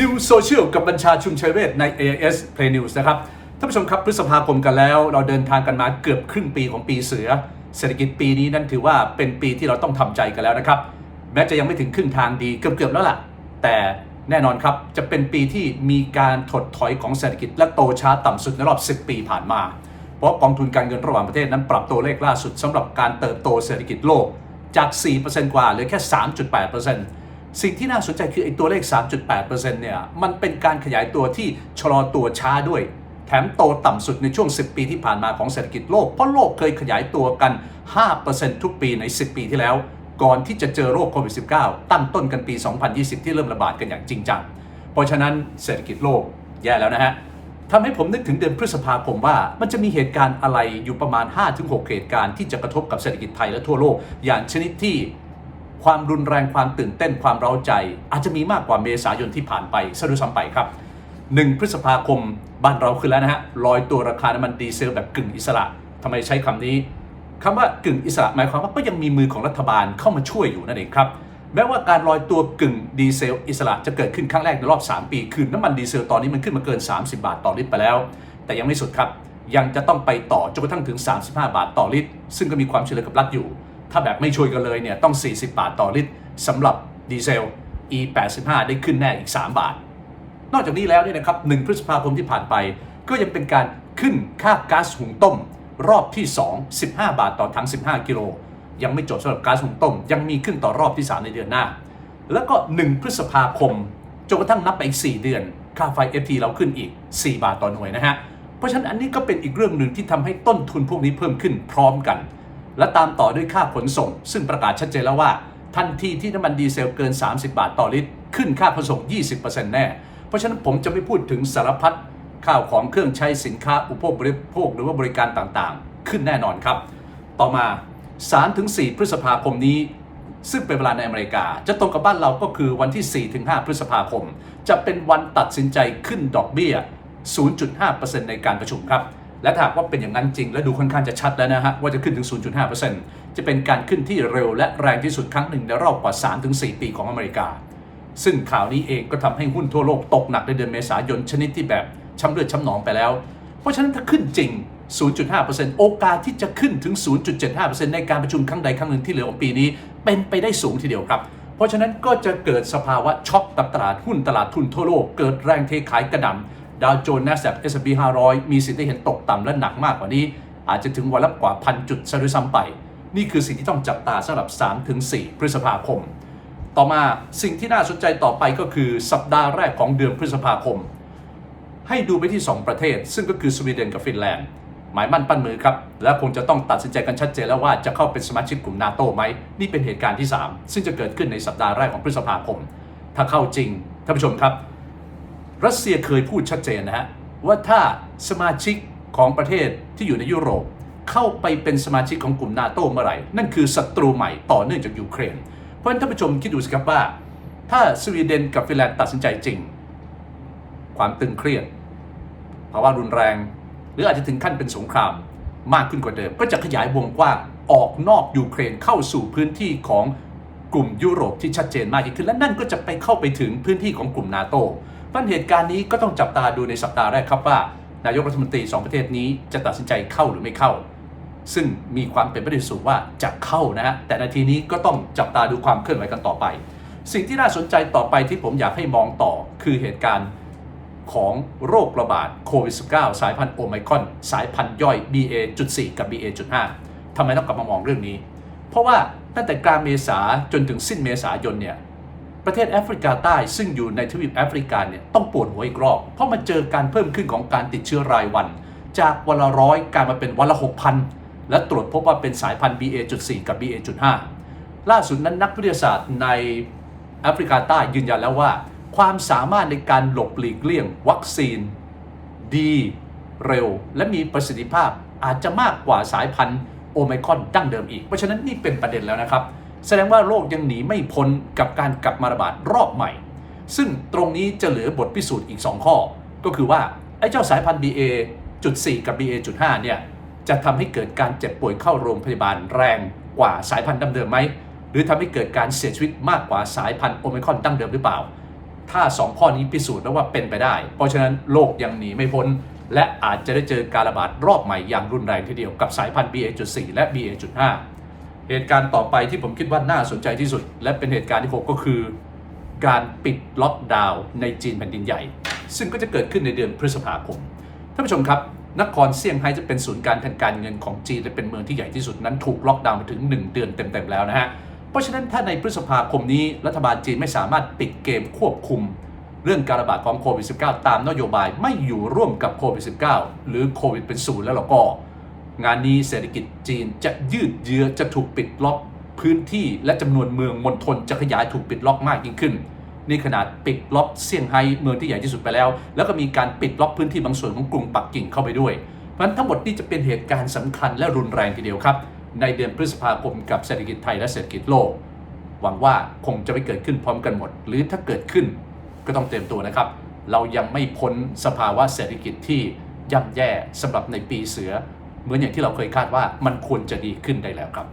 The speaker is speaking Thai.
New Social กับบัญชาชุมชัยเวทใน AIS Play News นะครับ ท่านผู้ชมครับพฤษภาคมกันแล้ว เราเดินทางกันมาเกือบครึ่งปีของปีเสือ เศรษฐกิจปีนี้นั่นถือว่าเป็นปีที่เราต้องทำใจกันแล้วนะครับ แม้จะยังไม่ถึงครึ่งทางดีเกือบๆแล้วล่ะ แต่แน่นอนครับจะเป็นปีที่มีการถดถอยของเศรษฐกิจและโตช้าต่ำสุดในรอบ 10 ปีผ่านมา เพราะกองทุนการเงินระหว่างประเทศนั้นปรับตัวเลขล่าสุดสำหรับการเติบโตเศรษฐกิจโลกจาก 4%กว่าเหลือแค่ 3.8% สิ่งที่น่าสนใจคือไอ้ตัวเลข 3.8%เนี่ยมันเป็นการขยายตัวที่ชะลอตัวช้าด้วย แถมโตต่ำสุดในช่วง 10 ปีที่ผ่านมาของเศรษฐกิจโลก เพราะโลกเคยขยายตัวกัน 5%ทุกปีใน 10 ปีที่แล้ว ก่อนที่จะเจอโรคโควิด -19 ตั้งต้นกันปี 2020 ที่เริ่มระบาดกันอย่างจริงจัง เพราะฉะนั้นเศรษฐกิจโลกแย่แล้วนะฮะทำให้ผมนึกถึงเดือนพฤษภาคมว่า มันจะมีเหตุการณ์อะไรอยู่ประมาณ 5-6 เหตุการณ์ที่จะกระทบกับเศรษฐกิจไทยและทั่วโลก อย่างชนิดที่ ความรุนแรงความตื่นเต้นความเร้าใจ อาจจะมีมากกว่าเมษายนที่ผ่านไปซะด้วยซ้ำไปครับ 1 พฤษภาคมบ้านเราขึ้นแล้วนะฮะลอยตัวราคาน้ำมันดีเซลแบบกึ่งอิสระทำไมใช้คำนี้คำว่ากึ่งอิสระหมายความว่าก็ยังมีมือของรัฐบาลเข้ามาช่วยอยู่นั่นเองครับแม้ว่าการลอยตัวกึ่งดีเซลอิสระจะเกิดขึ้นครั้งแรกในรอบ 3 ปี คือน้ำมันดีเซลตอนนี้มันขึ้นมาเกิน 30 บาทต่อลิตรไปแล้ว แต่ยังไม่สุดครับ ยังจะต้องไปต่อจนกระทั่งถึง 35 บาทต่อลิตร ซึ่งก็มีความช่วยเหลือกับรัฐอยู่ ถ้าแบบไม่ช่วยกันเลยเนี่ยต้อง 40 บาทต่อลิตรสำหรับดีเซล E85 ได้ขึ้นแน่อีก 3 บาท นอกจากนี้แล้วเนี่ยนะครับ 1 พฤษภาคมที่ผ่านไป ก็ยังเป็นการขึ้นค่าก๊าซหุงต้ม รอบที่ 2 15 บาทต่อถัง 15 กิโล ยังไม่จบสำหรับก๊าซหุงต้ม ยังมีขึ้นต่อรอบที่ 3 ในเดือนหน้า แล้วก็ 1 พฤษภาคมจนกระทั่งนับไปอีก 4 เดือน ค่าไฟ FT เราขึ้นอีก 4 บาทต่อหน่วยนะฮะ เพราะฉะนั้นอันนี้ก็เป็นอีกเรื่องหนึ่งที่ทำให้ต้นทุนพวกนี้เพิ่มขึ้นพร้อมกัน และตามต่อด้วยค่าขนส่ง ซึ่งประกาศชัดเจนแล้วว่า ทันทีที่น้ำมันดีเซลเกิน 30 บาทต่อลิตร ขึ้นค่าขนส่ง 20%แน่ เพราะฉะนั้นผมจะไม่พูดถึงสารพัดข้าวของเครื่องใช้สินค้าอุปโภคบริโภคหรือว่าบริการต่างๆ ขึ้นแน่นอนครับ ต่อมา 3-4 พฤษภาคมนี้ ซึ่งเป็นเวลาในอเมริกา จะตรงกับบ้านเราก็คือวันที่ 4-5 พฤษภาคม จะเป็นวันตัดสินใจขึ้นดอกเบี้ย 0.5%ในการประชุมครับ และถ้าว่าเป็นอย่างนั้นจริง และดูค่อนข้างจะชัดแล้วนะฮะว่าจะขึ้นถึง 0.5%จะเป็นการขึ้นที่เร็วและแรงที่สุดครั้งหนึ่งในรอบกว่า 3-4 ปีของอเมริกา ซึ่งข่าวนี้เองก็ทำให้หุ้นทั่วโลกตกหนักในเดือนเมษายนชนิดที่แบบช้ำเลือดช้ำหนองไปแล้ว เพราะฉะนั้นถ้าขึ้นจริง 0.5%โอกาสที่จะขึ้นถึง 0.75%ในการประชุมครั้งใดครั้งหนึ่งที่เหลือของปีนี้ เป็นไปได้สูงทีเดียวครับ เพราะฉะนั้นก็จะเกิดสภาวะช็อกตลาดหุ้นตลาดทุนทั่วโลกเกิดแรงเทขายกระหน่ำ ดาวโจนส์ NASDAQ S&P 500 มีสิทธิ์ได้เห็นตกต่ำและหนักมากกว่านี้ อาจจะถึงวันละกว่าพันจุดซะด้วยซ้ำไป นี่คือสิ่งที่ต้องจับตาสำหรับ 3-4 พฤษภาคม ต่อมาสิ่งที่น่าสนใจต่อไปก็คือสัปดาห์แรกของเดือนพฤษภาคม ให้ดูไปที่ 2 ประเทศ ซึ่งก็คือสวีเดนกับฟินแลนด์หมายมั่นปั้นมือครับ และคงจะต้องตัดสินใจกันชัดเจนแล้วว่าจะเข้าเป็นสมาชิกกลุ่มนาโตไหม นี่เป็นเหตุการณ์ที่ 3 ซึ่งจะเกิดขึ้นในสัปดาห์แรกของพฤษภาคม ถ้าเข้าจริงท่านผู้ชมครับ รัสเซียเคยพูดชัดเจนนะฮะว่าถ้าสมาชิกของประเทศที่อยู่ในยุโรป เข้าไปเป็นสมาชิกของกลุ่มนาโตเมื่อไหร่ นั่นคือศัตรูใหม่ต่อเนื่องจากยูเครน เพราะฉะนั้นท่านผู้ชมคิดดูสิครับว่า ถ้าสวีเดนกับฟินแลนด์ตัดสินใจจริง ความตึงเครียดภาวะรุนแรง หรืออาจจะถึงขั้นเป็นสงคราม มากขึ้นกว่าเดิม ก็จะขยายวงกว้างออกนอกยูเครนเข้าสู่พื้นที่ของกลุ่มยุโรปที่ชัดเจนมากยิ่งขึ้นและนั่นก็จะไปเข้าไปถึงพื้นที่ของกลุ่มนาโต ปัญเหตุการณ์นี้ก็ต้องจับตาดูในสัปดาห์แรกครับว่า นายกรัฐมนตรีสองประเทศนี้จะตัดสินใจเข้าหรือไม่เข้า ซึ่งมีความเป็นไปได้สูงว่าจะเข้านะฮะแต่นาทีนี้ก็ต้องจับตาดูความเคลื่อนไหวกันต่อไป สิ่งที่น่าสนใจต่อไปที่ผมอยากให้มองต่อคือเหตุการณ์ของโรคระบาดโควิด -19 สายพันธุ์โอไมครอน สายพันธุ์ย่อย BA.4 กับ BA.5 ทำไมต้องกลับมามองเรื่องนี้ เพราะว่าตั้งแต่กลางเมษาจนถึงสิ้นเมษายนเนี่ย ประเทศแอฟริกาใต้ซึ่งอยู่ในทวีปแอฟริกาเนี่ยต้องปวดหัวอีกรอบ เพราะมาเจอการเพิ่มขึ้นของการติดเชื้อรายวัน จากวันละร้อยกลายมาเป็นวันละ6,000และตรวจพบว่าเป็นสายพันธุ์ BA.4 กับ BA.5 ล่าสุดนั้นนักวิทยาศาสตร์ในแอฟริกาใต้ยืนยันแล้วว่า ความสามารถในการหลบหลีกเลี่ยง วัคซีน ดี เร็ว และมีประสิทธิภาพอาจจะมากกว่าสายพันธุ์โอไมครอนดั้งเดิมอีก เพราะฉะนั้นนี่เป็นประเด็นแล้วนะครับ แสดงว่าโรคยังหนีไม่พ้นกับการกลับมาระบาดรอบใหม่ ซึ่งตรงนี้จะเหลือบทพิสูจน์อีก 2 ข้อ ก็คือว่า ไอ้เจ้าสายพันธุ์ BA.4 กับ BA.5 เนี่ยจะทำให้เกิดการเจ็บป่วยเข้าโรงพยาบาลแรงกว่าสายพันธุ์ดั้งเดิมไหม หรือทำให้เกิดการเสียชีวิตมากกว่าสายพันธุ์โอไมคอนดั้งเดิมหรือเปล่า ถ้าสองข้อนี้พิสูจน์แล้วว่าเป็นไปได้ เพราะฉะนั้นโลกยังหนีไม่พ้น และอาจจะได้เจอการระบาดรอบใหม่อย่างรุนแรงทีเดียวกับสายพันธุ์ BA.4 และ BA.5 เหตุการณ์ต่อไปที่ผมคิดว่าน่าสนใจที่สุด และเป็นเหตุการณ์ที่หกก็คือ การปิดล็อกดาวน์ในจีนแผ่นดินใหญ่ ซึ่งก็จะเกิดขึ้นในเดือนพฤษภาคมท่านผู้ชมครับ นครเซี่ยงไฮ้จะเป็นศูนย์การทางการเงินของจีนและเป็นเมืองที่ใหญ่ที่สุดนั้นถูกล็อกดาวน์มาถึง 1 เดือนเต็มๆแล้วนะฮะเพราะฉะนั้นถ้าในพฤษภาคมนี้รัฐบาลจีนไม่สามารถปิดเกมควบคุม เรื่องการระบาดของโควิด -19 ตามนโยบายไม่อยู่ร่วมกับโควิด -19 หรือโควิดเป็นศูนย์แล้วเราก็ งานนี้เศรษฐกิจจีนจะยืดเยื้อจะถูกปิดล็อกพื้นที่และจำนวนเมืองมณฑลจะขยายถูกปิดล็อกมากยิ่งขึ้น นี่ขนาดปิดล็อกเซี่ยงไฮ้เมืองที่ใหญ่ที่สุดไปแล้ว แล้วก็มีการปิดล็อกพื้นที่บางส่วนของกรุงปักกิ่งเข้าไปด้วย เพราะฉะนั้นทั้งหมดนี่จะเป็นเหตุการณ์สำคัญและรุนแรงทีเดียวครับ ในเดือนพฤษภาคมกับเศรษฐกิจไทยและเศรษฐกิจโลก หวังว่าคงจะไม่เกิดขึ้นพร้อมกันหมด หรือถ้าเกิดขึ้นก็ต้องเตรียมตัวนะครับ เรายังไม่พ้นสภาวะเศรษฐกิจที่ย่ำแย่สำหรับในปีเสือ เหมือนอย่างที่เราเคยคาดว่ามันควรจะดีขึ้นได้แล้วครับ